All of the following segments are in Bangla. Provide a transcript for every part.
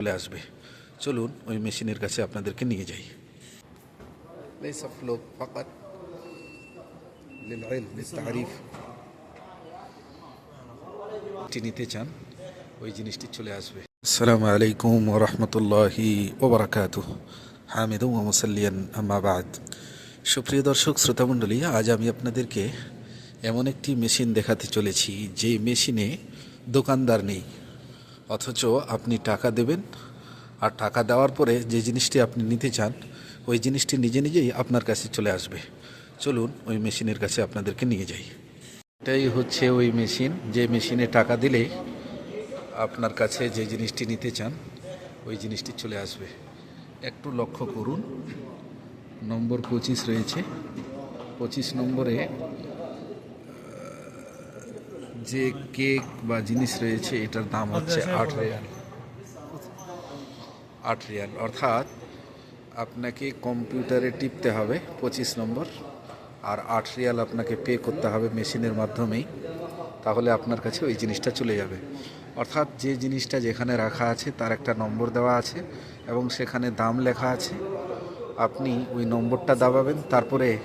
চলে আসবে চলুন ওই মেশিনের কাছে আপনাদেরকে নিয়ে যাই ليس فلوب فقط للعلم للتعريف যেটি নিতে চান ওই জিনিসটি চলে আসবে আসসালামু আলাইকুম ওয়া রাহমাতুল্লাহি ওয়া বারাকাতুহু হামিদু ওয়া মুসাল্লিয়ান আম্মা বাদ সুপ্রিয় দর্শক শ্রোতামণ্ডলী আজ আমি আপনাদেরকে এমন একটি মেশিন দেখাতে চলেছি যে মেশিনে দোকানদার নেই অথচ আপনি টাকা দেবেন আর টাকা দেওয়ার পরে যে জিনিসটি আপনি নিতে চান, ওই জিনিসটি নিজে নিজেই আপনার কাছে চলে আসবে। চলুন ওই মেশিনের কাছে আপনাদেরকে নিয়ে যাই। এটাই হচ্ছে ওই মেশিন। যে মেশিনে টাকা দিলেই আপনার কাছে যে জিনিসটি নিতে চান, ওই জিনিসটি চলে আসবে। একটু লক্ষ্য করুন। নম্বর পঁচিশ রয়েছে। পঁচিশ নম্বরে যে কেক বা জিনিস রয়েছে এটার দাম হচ্ছে আট রিয়াল। আট রিয়াল। অর্থাৎ আপনাকে কম্পিউটারে টিপতে হবে পঁচিশ নম্বর আর আট রিয়াল আপনাকে পে করতে হবে মেশিনের মাধ্যমেই তাহলে আপনার কাছে ওই জিনিসটা চলে যাবে। অর্থাৎ যে জিনিসটা যেখানে রাখা আছে তার একটা নম্বর দেওয়া আছে এবং সেখানে দাম লেখা আছে। আপনি ওই নম্বরটা দাবাবেন তারপরে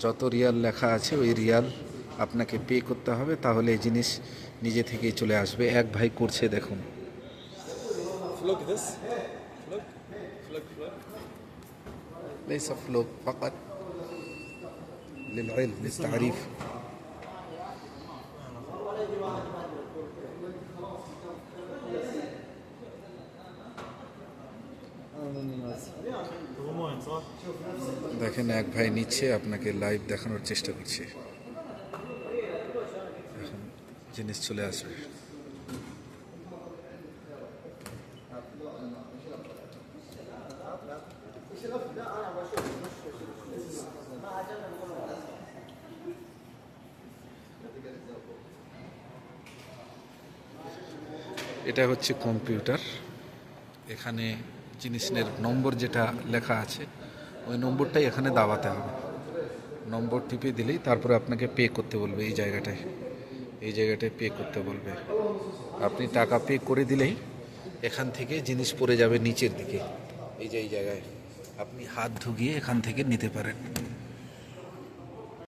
যত রিয়াল লেখা আছে ওই রিয়াল আপনাকে পে করতে হবে তাহলে এই জিনিস নিজে থেকেই চলে আসবে এক ভাই করছে দেখুন فلوق this فلوق فلوق فلوق ليس فلوب فقط للعلم للتعريف رومان صح؟ দেখেন এক ভাই নিচ্ছে আপনাকে লাইভ দেখানোর চেষ্টা করছে এখন জিনিস চলে আসবে। এটা হচ্ছে কম্পিউটার। এখানে জিনিসের নম্বর যেটা লেখা আছে, ওই নম্বরটাই এখানে দাবাতে হবে। নম্বর টিপে দিলেই তারপরে আপনাকে পে করতে বলবে এই জায়গাটায়। এই জায়গাটায় পে করতে বলবে। আপনি টাকা পে করে দিলেই এখান থেকে জিনিস পড়ে যাবে নিচের দিকে। এই যে এই জায়গায়। আপনি হাত ঢুকিয়ে এখান থেকে নিতে পারেন।